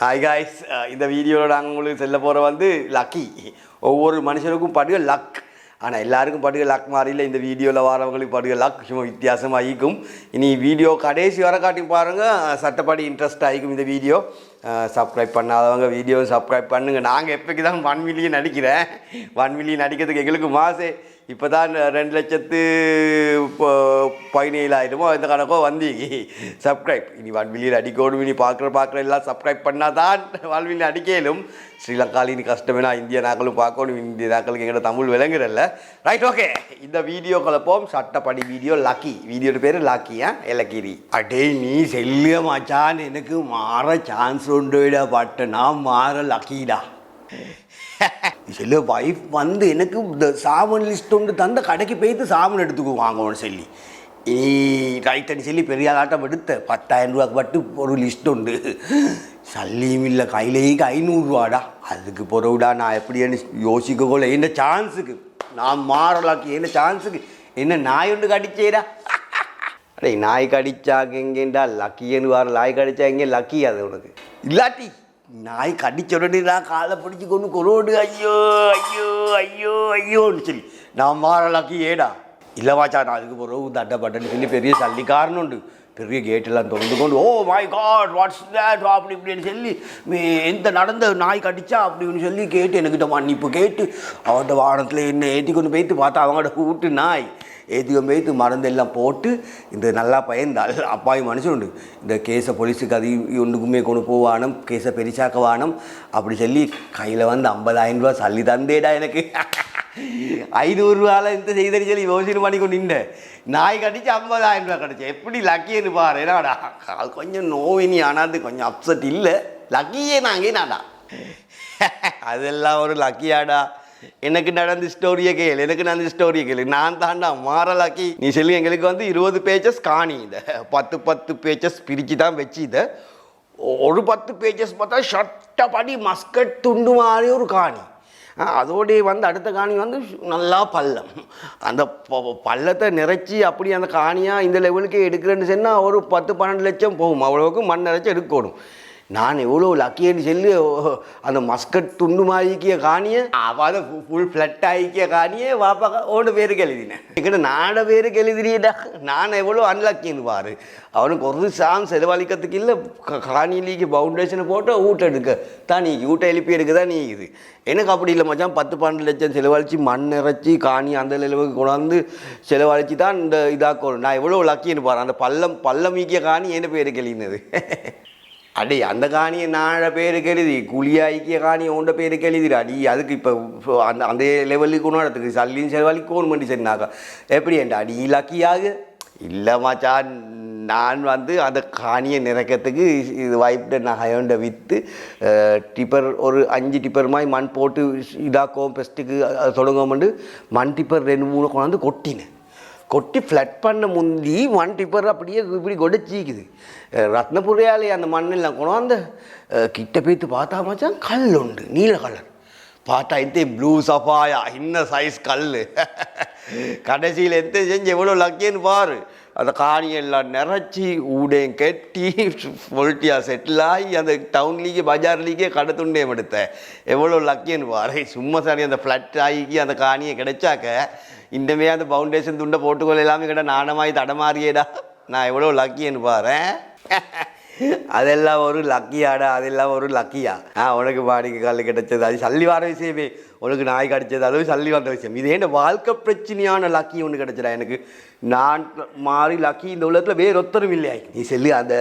Hi guys இந்த வீடியோவில் நாங்கள் உங்களுக்கு செல்ல போகிற வந்து லக்கி ஒவ்வொரு மனுஷனுக்கும் படுக லக் ஆனால் எல்லாருக்கும் படுக லக் மாதிரி இல்லை. இந்த வீடியோவில் வரவங்களுக்கு படுக லக் சும்மா வித்தியாசமாக ஆகிக்கும் இனி வீடியோ கடைசி வர காட்டி பாருங்கள் சட்டப்படி இன்ட்ரெஸ்ட் ஆகிக்கும் இந்த வீடியோ. சப்ஸ்கிரைப் பண்ணாதவங்க வீடியோ சப்ஸ்கிரைப் பண்ணுங்கள் நாங்கள் எப்போக்கு தான் ஒன் மில்லியன் நடிக்கிறேன் ஒன் மில்லியன் நடிக்கிறதுக்கு எங்களுக்கு மாசே இப்போ தான் ரெண்டு லட்சத்து இப்போ பதினேழாயிரமோ இந்த கணக்கோ வந்தீங்க. சப்ஸ்கிரைப் இனி வான்வெளியில் மில்லியன் அடிக்கணும் இனி பார்க்குற பார்க்குற எல்லாம் சப்ஸ்கிரைப் பண்ணால் தான் வான்வெளியில் அடிக்கலும். ஸ்ரீலங்காவில் இனி கஷ்டமேனா இந்திய நாக்களும் பார்க்கணும். இந்திய நாக்களுக்கு எங்கள்கிட்ட தமிழ் விளங்குறல்ல. ரைட் ஓகே இந்த வீடியோ கலப்போம். சட்டப்படி வீடியோ லக்கி வீடியோட பேர் லக்கியா இலக்கிரி. அடே நீ செல்லிய மச்சான். எனக்கு மாற சான்ஸ் உண்டுடா பட்டு நான் மாற லக்கிடா சில வைஃப் வந்து எனக்கு இந்த சாமன் லிஸ்ட் ஒன்று தந்த கடைக்கு போய்த்து சாமன் எடுத்துக்கு வாங்கணும்னு சொல்லி. நீ ரைட்டன் சொல்லி பெரிய ஆட்டம் எடுத்த பத்தாயிரம் ரூபாய்க்கு பட்டு ஒரு லிஸ்ட் உண்டு. சல்லியும் இல்லை கையிலேக்கு ஐநூறுரூவாடா அதுக்கு பிறகுடா நான் எப்படின்னு யோசிக்க கொள்ள என்ன சான்ஸுக்கு நான் மாறலாக்கு என்ன சான்ஸுக்கு என்ன நாய் ஒன்று கடிச்சேடா? அடே நாய் கடிச்சா எங்கேண்டா? லக்கின்னு வர நாய் கடிச்சா எங்கே? லக்கி அது உனக்கு. இல்லாட்டி நாய் கடிச்ச உடனே நான் காலை பிடிச்சி கொண்டு கொரோடு ஐயோ ஐயோ ஐயோ ஐயோன்னு சொல்லி. நான் மாறலாக்கி ஏடா? இல்லை வாச்சா நான் அதுக்கு பிறகு தட்டை பட்டன்னு சொல்லி பெரிய சல்லிக்காரன் உண்டு. பெரிய கேட்டெல்லாம் திறந்து கொண்டு oh my god what's that அப்படி இப்படின்னு சொல்லி எந்த நடந்த நாய் கடிச்சா? அப்படின்னு சொல்லி கேட்டு என்கிட்ட மன்னிப்பு கேட்டு அவன்கிட்ட வானத்தில் என்ன ஏற்றி கொண்டு போயிட்டு பார்த்தா அவங்களோட கூட்டு நாய். ஏற்றிக்கும் போய்த்து மருந்தெல்லாம் போட்டு இந்த நல்லா பயந்தால் அப்பாவி மனுஷன் உண்டு. இந்த கேஸை போலீஸுக்கு அது ஒன்றுக்குமே கொண்டு போவானும் கேஸை பெரிசாக்க வானம் அப்படி சொல்லி கையில் வந்து ஐம்பதாயிரம் ரூபா சல்லி தந்தேடா எனக்கு. ஐநூறுரூவால இந்த செய்தனு சொல்லி யோசனை பண்ணி கொண்டு நின்றேன். நாய் கடிச்சு ஐம்பதாயிரம் ரூபா கிடச்சி. எப்படி லக்கின்னு பாரு என்னடா? கொஞ்சம் நோவினி ஆனாது கொஞ்சம் அப்செட் இல்லை. லக்கியே நாங்கே நாடா அதெல்லாம் ஒரு லக்கியாடா எனக்கு நடந்த ஸ்டோரியை கேள் எனக்கு நடந்த ஸ்டோரியை கேளு. நான் தாண்டா மாறலாக்கி நீ சொல்லி எங்களுக்கு வந்து இருபது பேஜஸ் காணி இதை. பத்து பத்து பேஜஸ் பிரித்து தான் வச்சு இதை. ஒரு பத்து பேஜஸ் பார்த்தா ஷட்டப்படி மஸ்கட் துண்டு மாதிரி ஒரு காணி. அதோடைய வந்து அடுத்த காணி வந்து நல்லா பள்ளம். அந்த ப- பள்ளத்தை நிறைச்சி அப்படி அந்த காணியாக இந்த லெவலுக்கு எடுக்கிறேன்னு சொன்னால் ஒரு பத்து பன்னெண்டு லட்சம் போகும். அவ்வளோவுக்கு மண் நிறைச்சி எடுக்கணும் நான் எவ்வளோ லக்கின்னு சொல்லி அந்த மஸ்கட் துண்டு மாதிரிக்கிய காணியை அவன் ஃபுல் ஃப்ளட் ஆகிக்கிய காணியே வாப்பா ஓட பேருக்கு எழுதினேன் எங்கிட்ட நாட பேருக்கு எழுதினியடா நான் எவ்வளோ அன்லக்கின்னு பாரு. அவனுக்கு ஒரு சாம் செலவழிக்கிறதுக்கு இல்லை காணியிலேக்கு பவுண்டேஷனை போட்டு ஊட்ட எடுக்க. தான் நீ ஊட்ட எழுப்பி எடுக்க தான் நீ இது. எனக்கு அப்படி இல்லை மச்சான். பத்து பன்னெண்டு லட்சம் செலவழித்து மண் இறைச்சி காணி அந்த லெவலுக்கு கொண்டாந்து செலவழித்து தான் இந்த இதாக்கணும் நான் எவ்வளோ லக்கின்னு பாரு. அந்த பள்ளம் பள்ளம் மீக்கிய காணி என்ன பேருக்கு எழுதினது அடி அந்த காணியை நான் பேருக்கு எழுதி குழியாய்க்கிய காணியை உண்ட பேருக்கு எழுதிடு அடி அதுக்கு இப்போ அந்த அந்த லெவலுக்கு கொண்டாடத்துக்கு சல்லின்னு செலவழி கோன் சரினாக்கா எப்படி என் அடி லக்கியாக இல்லை மச்சான் நான் வந்து அந்த காணியை நிறைக்கிறதுக்கு இது வாய்ப்பு நான் ஹயோண்ட விற்று டிப்பர் ஒரு அஞ்சு டிப்பர் மாதிரி மண் போட்டு இதாக்கும் பெஸ்ட்டுக்கு தொடங்குவோம்ட்டு மண் டிப்பர் ரெண்டு மூணு கொண்டாந்து கொட்டினேன். கொட்டி ஃப்ளட் பண்ண முந்தி மண் டிப்பர் அப்படியே இப்படி கொடைச்சிக்குது. ரத்னபுரியாலே அந்த மண்ணெல்லாம் கொண்டாந்து அஹ், கிட்ட போய்த்து பார்த்தா மச்சான் கல் உண்டு நீல கலர் பார்த்தா இந்த ப்ளூ சஃபாயா இன்ன சைஸ் கல். கடைசியில் எந்த செஞ்சு எவ்வளோ லக்கின்னு பாரு. அந்த காணியெல்லாம் நிறச்சி ஊடையும் கட்டி பொலிட்டியாக செட்டில் ஆகி அந்த டவுன்லேயே பஜார்லேயே கடை துண்டையும் எடுத்தேன் எவ்வளோ லக்கின்னு பாரு. சும்மா சரி அந்த ஃப்ளட் ஆகி அந்த காணியை கிடைச்சாக்க இந்தமே அந்த பவுண்டேஷன் துண்டை போட்டுக்கொள்ள எல்லாமே கிட்ட நாணமாய் தடமாறியேடா நான் எவ்வளோ லக்கின்னு பாரு அதெல்லாம் ஒரு லக்கியாடா அதெல்லாம் ஒரு லக்கியா ஆ உனக்கு பாடிக்கு கல் கிடைச்சது அது சல்லி வர விஷயமே உனக்கு நாய் கிடைச்சது அதுவும் சல்லி வந்த விஷயம் இது ஏன் வாழ்க்கை பிரச்சனையான லக்கி ஒன்று கிடைச்சடா எனக்கு நான் மாறி லக்கி இந்த உலகத்தில் வேறு ஒத்தரும் இல்லையா நீ சொல்லி அந்த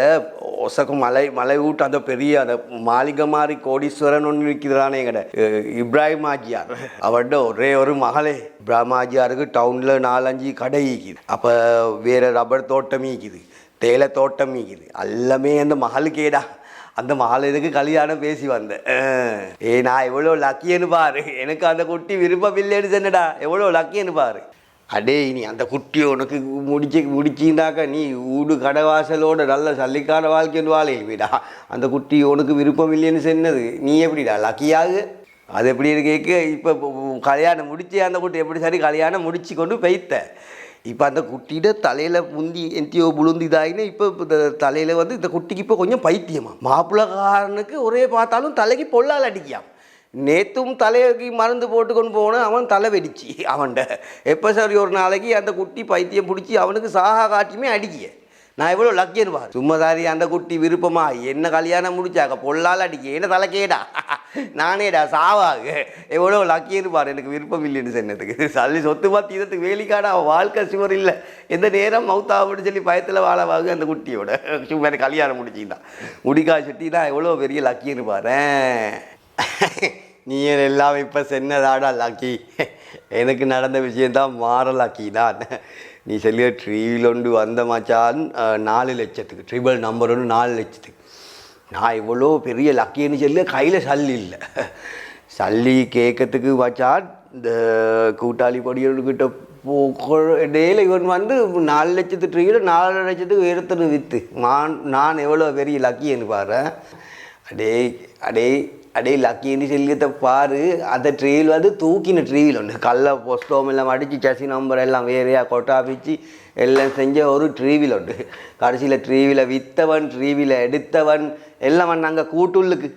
ஒசக்கு மலை மலை ஊட்டு அந்த பெரிய அந்த மாளிகை மாதிரி கோடீஸ்வரன் ஒன்று நிற்கிறானே எங்கட. இப்ராஹிம் ஆஜியார். அவட ஒரே ஒரு மகளே. இப்ராஹிம் ஆஜியாருக்கு டவுனில் நாலஞ்சு கடை ஈக்குது. அப்போ வேறு ரப்பர் தோட்டம் ஈக்குது. தேயிலை தோட்டம் இருக்குது எல்லாமே அந்த மகளுக்கேடா. அந்த மகள் இதுக்கு கல்யாணம் பேசி வந்தேன் ஏ நான் எவ்வளோ லக்கியன்னு பாரு. எனக்கு அந்த குட்டி விருப்பம் இல்லைன்னு சொன்னடா எவ்வளோ லக்கியன்னு பாரு. அடே நீ அந்த குட்டி உனக்கு முடிச்சு முடிச்சின்னாக்கா நீ ஊடு கடவாசலோட நல்ல சல்லிக்கான வாழ்க்கைன்னு வாழைவிடா அந்த குட்டி உனக்கு விருப்பம் இல்லைன்னு சொன்னது. நீ எப்படிடா லக்கியாக அது எப்படி இருக்கேக்கு இப்போ கல்யாணம் முடிச்சு அந்த குட்டி எப்படி சரி? கல்யாணம் முடிச்சு கொண்டு பெய்த்த. இப்போ அந்த குட்டியிட தலையில் முந்தி எந்தியோ புழுந்திதாயின்னு இப்போ இந்த தலையில் வந்து இந்த குட்டிக்கு இப்போ கொஞ்சம் பைத்தியமா. மாப்பிள்ளக்காரனுக்கு ஒரே பார்த்தாலும் தலைக்கு பொல்லால் அடிக்காம் நேத்தும் தலைக்கு மருந்து போட்டுக்கொண்டு போனேன். அவன் தலை வெடிச்சு. அவன்கிட்ட எப்போ சரி ஒரு நாளைக்கு அந்த குட்டி பைத்தியம் பிடிச்சி அவனுக்கு சாகா காட்டியுமே அடிக்கிய நான் எவ்வளோ லக்கியன்னு பாரு. சும்மாதாரி அந்த குட்டி விருப்பமா? என்ன கல்யாணம் முடிச்சாக்க? பொல்லால் அடிக்க என்ன தலைக்கேடா? நானேடா சாவாகு. எவ்வளோ லக்கியன்னு பாரு. எனக்கு விருப்பம் இல்லைன்னு சொன்னதுக்கு சல்லி சொத்து பார்த்து இதத்துக்கு வேலிக்காடா. அவன் வாழ்க்கை சுவர் இல்லை. எந்த நேரம் மவுத்தாவுன்னு சொல்லி பயத்தில் வாழவாகு அந்த குட்டியோட. சும்மா எனக்கு கல்யாணம் முடிச்சிக்கிட்டான். முடிக்கா சுட்டி நான் எவ்வளோ பெரிய லக்கியன்னு பாரு. நீ எல்லாம் இப்போ சென்னதாடா லாக்கி. எனக்கு நடந்த விஷயந்தான் மாற லாக்கி தான் நீ சொல்லிய ட்ரீவில் ஒன்று வந்த மச்சான் நாலு லட்சத்துக்கு. ட்ரிபிள் நம்பர் ஒன்று நாலு லட்சத்துக்கு. நான் இவ்வளோ பெரிய லக்கின்னு சொல்லி கையில் சல்லி இல்லை. சல்லி கேட்கறதுக்கு மச்சான் இந்த கூட்டாளி பொடியோடுக்கிட்ட டெய்லி இவன் வந்து நாலு லட்சத்து ட்ரீல நாலு லட்சத்துக்கு எடுத்துட்டு விற்று நான் நான் எவ்வளோ பெரிய லக்கின்னு பாரு அடே அடே அடே லக்கின்னு சொல்லியத்தை பாரு. அந்த ட்ரீவில் வந்து தூக்கின ட்ரீவில் ஒன்று கல்ல பொஸ்டோம் எல்லாம் அடித்து சசி நம்பர் எல்லாம் வேறையாக கொட்டாபிச்சு எல்லாம் செஞ்ச ஒரு ட்ரீவில் உண்டு கடைசியில் ட்ரீவில் விற்றவன் ட்ரீவில் எடுத்தவன். எல்லாம் நாங்கள் கூட்டுள்ளுக்கு.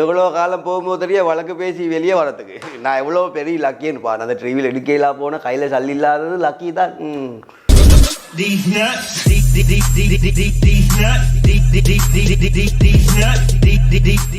எவ்வளோ காலம் போகும்போது தெரிய வழக்கு பேசி வெளியே வரத்துக்கு நான் எவ்வளோ பெரிய லக்கின்னு பாரு. அந்த ட்ரீவில் எடுக்கலாம் போனால் கையில் சல்லி இல்லாதது லக்கி தான். ம். These nuts, these, these, these, these, these, these nuts, these, these, these, these, these, these nuts, these, these, these,